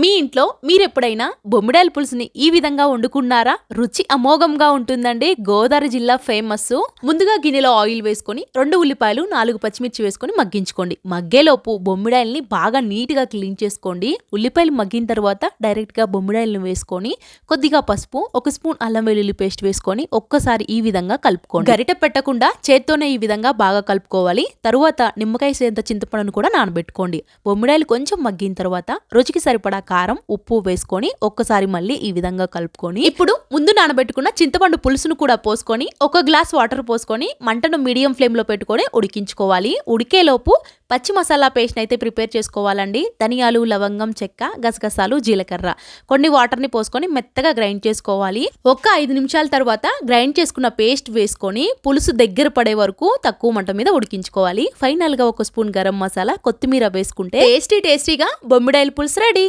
మీ ఇంట్లో మీరు ఎప్పుడైనా బొమ్మిడాయల పులుసుని ఈ విధంగా వండుకున్నారా? రుచి అమోఘంగా ఉంటుందండి. గోదావరి జిల్లా ఫేమస్. ముందుగా గిన్నెలో ఆయిల్ వేసుకొని రెండు ఉల్లిపాయలు నాలుగు పచ్చిమిర్చి వేసుకొని మగ్గించుకోండి. మగ్గేలోపు బొమ్మిడాయల్ని బాగా నీట్గా క్లీన్ చేసుకోండి. ఉల్లిపాయలు మగ్గిన తర్వాత డైరెక్ట్గా బొమ్మిడాయలను వేసుకొని కొద్దిగా పసుపు ఒక స్పూన్ అల్లం వెల్లుల్లి పేస్ట్ వేసుకొని ఒక్కసారి ఈ విధంగా కలుపుకోండి. గరిట పెట్టకుండా చేత్తోనే ఈ విధంగా బాగా కలుపుకోవాలి. తరువాత నిమ్మకాయ సేంత చింతపండును కూడా నానబెట్టుకోండి. బొమ్మిడాయలు కొంచెం మగ్గిన తర్వాత రుచికి సరిపడా కారం ఉప్పు వేసుకొని ఒక్కసారి మళ్ళీ ఈ విధంగా కలుపుకొని ఇప్పుడు ముందు నానబెట్టుకున్న చింతపండు పులుసును కూడా పోసుకొని ఒక గ్లాస్ వాటర్ పోసుకొని మంటను మీడియం ఫ్లేమ్లో పెట్టుకొని ఉడికించుకోవాలి. ఉడికేలోపు పచ్చి మసాలా పేస్ట్ అయితే ప్రిపేర్ చేసుకోవాలండి. ధనియాలు లవంగం చెక్క గసగసాలు జీలకర్ర. కొన్ని వాటర్ని పోసుకొని మెత్తగా గ్రైండ్ చేసుకోవాలి. ఒక్క ఐదు నిమిషాల తర్వాత గ్రైండ్ చేసుకున్న పేస్ట్ వేసుకొని పులుసు దగ్గర పడే వరకు తక్కువ మంట మీద ఉడికించుకోవాలి. ఫైనల్గా ఒక స్పూన్ గరం మసాలా కొత్తిమీర వేసుకుంటే టేస్టీ టేస్టీగా బొమ్మిడాయిల పులుసు రెడీ.